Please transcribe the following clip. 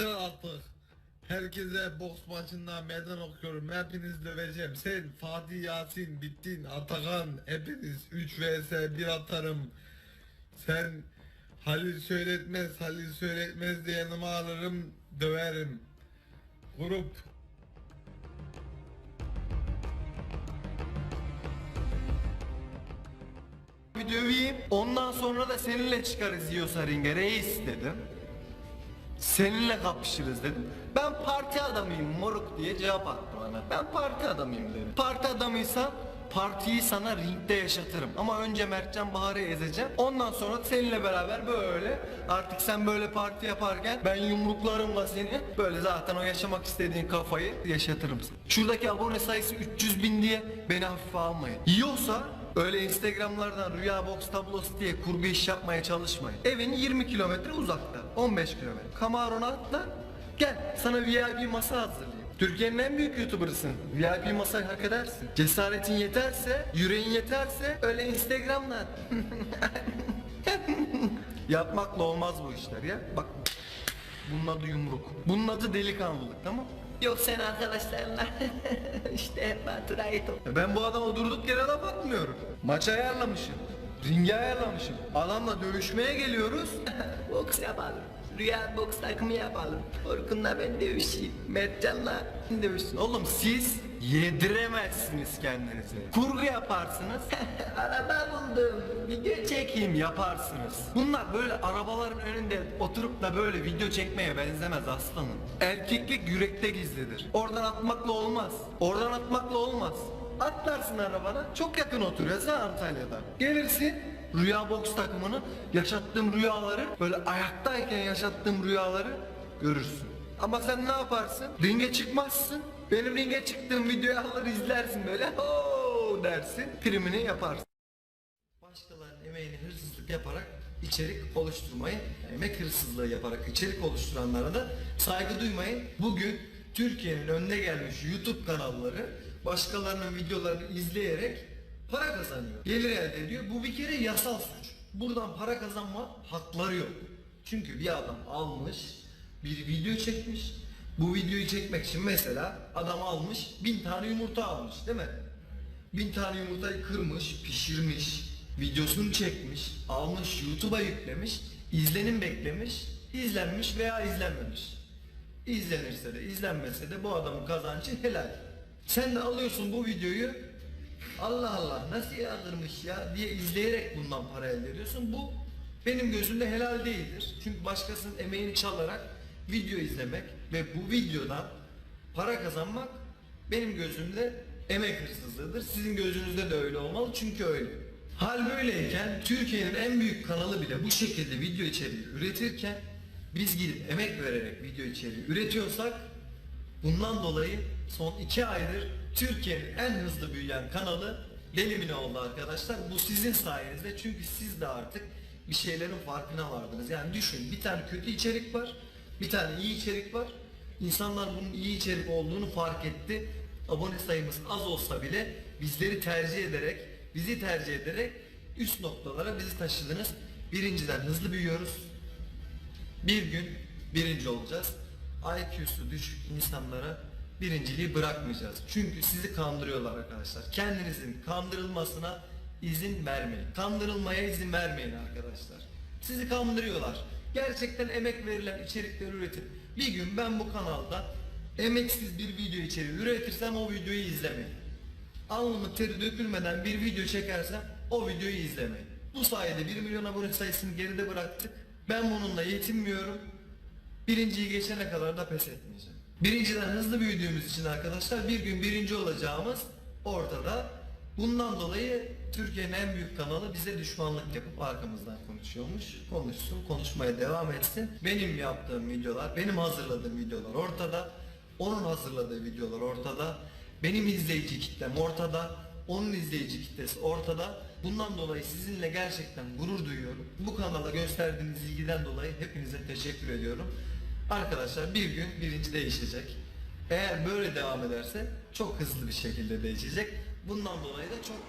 Yeter artık. Herkese boks maçında meydan okuyorum. Hepiniz döveceğim. Sen, Fatih Yasin, Bittin, Atakan, hepiniz 3 vs 1 atarım. Sen Halil söyletmez, Halil söyletmez diye yanıma alırım, döverim. Grup Bir döveyim. Ondan sonra da seninle çıkarız yiyorsa reis dedim. Seninle kapışırız dedim. Ben parti adamıyım moruk diye cevap attı bana. Ben parti adamıyım dedim. Parti adamıysan partiyi sana ringde yaşatırım. Ama önce Mertcan Bahar'ı ezeceğim. Ondan sonra seninle beraber böyle artık sen böyle parti yaparken ben yumruklarımla seni böyle zaten o yaşamak istediğin kafayı yaşatırım. Şuradaki abone sayısı 300 bin diye beni hafife almayın. Yiyorsa Öyle Instagramlardan rüya box tablosu diye kurgu iş yapmaya çalışmayın. Evin 20 kilometre uzakta. 15 kilometre. Camaro'na atla. Gel sana VIP masa hazırlayayım. Türkiye'nin en büyük YouTuber'ısın. VIP masayı hak edersin. Cesaretin yeterse, yüreğin yeterse öyle Instagram'dan. Yapmakla olmaz bu işler ya. Bak bunun adı yumruk. Bunun adı delikanlılık tamam Yok sen arkadaşlarla işte Baturay'ı top. Ben bu adama durduk yere laf atmıyorum. Maç ayarlamışım. Ringi ayarlamışım. Adamla dövüşmeye geliyoruz. Boks yapalım. Rüya boks takımı yapalım. Orkun'la ben dövüşeyim. Mertcan'la dövüşsün. Oğlum siz yediremezsiniz kendinizi. Kurgu yaparsınız. araba buldum. video çekeyim yaparsınız. Bunlar böyle arabaların önünde oturup da böyle video çekmeye benzemez aslanım. Erkeklik yürekte gizlidir. Oradan atmakla olmaz. Oradan atmakla olmaz. Atlarsın arabana çok yakın oturuyoruz ha Antalya'da. Gelirsin Rüya boks takımını yaşattığım rüyaları böyle ayaktayken yaşattığım rüyaları görürsün. Ama sen ne yaparsın? Ringe çıkmazsın. Benim ringe çıktığım videoyu alır izlersin böyle. Oo dersin. Primini yaparsın. Başkalarının emeğini hırsızlık yaparak içerik oluşturmayı, emek hırsızlığı yaparak içerik oluşturanlara da saygı duymayın. Bugün Türkiye'nin önde gelmiş YouTube kanalları başkalarının videolarını izleyerek para kazanıyor. Gelir elde ediyor. Bu bir kere yasal suç. Buradan para kazanma hakları yok. Çünkü bir adam almış, bir video çekmiş. Bu videoyu çekmek için mesela adam almış, bin tane yumurta almış değil mi? Bin tane yumurtayı kırmış, pişirmiş, videosunu çekmiş, almış, YouTube'a yüklemiş, izlenim beklemiş, izlenmiş veya izlenmemiş. İzlenirse de izlenmese de bu adamın kazancı helal. Sen de alıyorsun bu videoyu Allah Allah nasıl yazılmış ya diye izleyerek bundan para elde ediyorsun. Bu benim gözümde helal değildir. Çünkü başkasının emeğini çalarak video izlemek ve bu videodan para kazanmak benim gözümde emek hırsızlığıdır. Sizin gözünüzde de öyle olmalı çünkü öyle. Hal böyleyken Türkiye'nin en büyük kanalı bile bu şekilde video içeriği üretirken biz gidip emek vererek video içeriği üretiyorsak bundan dolayı son iki aydır Türkiye'nin en hızlı büyüyen kanalı Delimine oldu arkadaşlar. Bu sizin sayenizde çünkü siz de artık bir şeylerin farkına vardınız. Yani düşün bir tane kötü içerik var, bir tane iyi içerik var. İnsanlar bunun iyi içerik olduğunu fark etti. Abone sayımız az olsa bile bizleri tercih ederek, bizi tercih ederek üst noktalara bizi taşıdınız. Birinciden hızlı büyüyoruz. Bir gün birinci olacağız. IQ'su düşük insanlara birinciliği bırakmayacağız. Çünkü sizi kandırıyorlar arkadaşlar. Kendinizin kandırılmasına izin vermeyin. Kandırılmaya izin vermeyin arkadaşlar. Sizi kandırıyorlar. Gerçekten emek verilen içerikleri üretip bir gün ben bu kanalda emeksiz bir video içeriği üretirsem o videoyu izlemeyin. Alnımın teri dökülmeden bir video çekersem o videoyu izlemeyin. Bu sayede 1 milyon abone sayısını geride bıraktık. Ben bununla yetinmiyorum. Birinciyi geçene kadar da pes etmeyeceğim. Birinciden hızlı büyüdüğümüz için arkadaşlar bir gün birinci olacağımız ortada. Bundan dolayı Türkiye'nin en büyük kanalı bize düşmanlık yapıp arkamızdan konuşuyormuş. Konuşsun, konuşmaya devam etsin. Benim yaptığım videolar, benim hazırladığım videolar ortada. Onun hazırladığı videolar ortada. Benim izleyici kitlem ortada. Onun izleyici kitlesi ortada. Bundan dolayı sizinle gerçekten gurur duyuyorum. Bu kanala gösterdiğiniz ilgiden dolayı hepinize teşekkür ediyorum. Arkadaşlar bir gün birinci değişecek. Eğer böyle devam ederse çok hızlı bir şekilde değişecek. Bundan dolayı da çok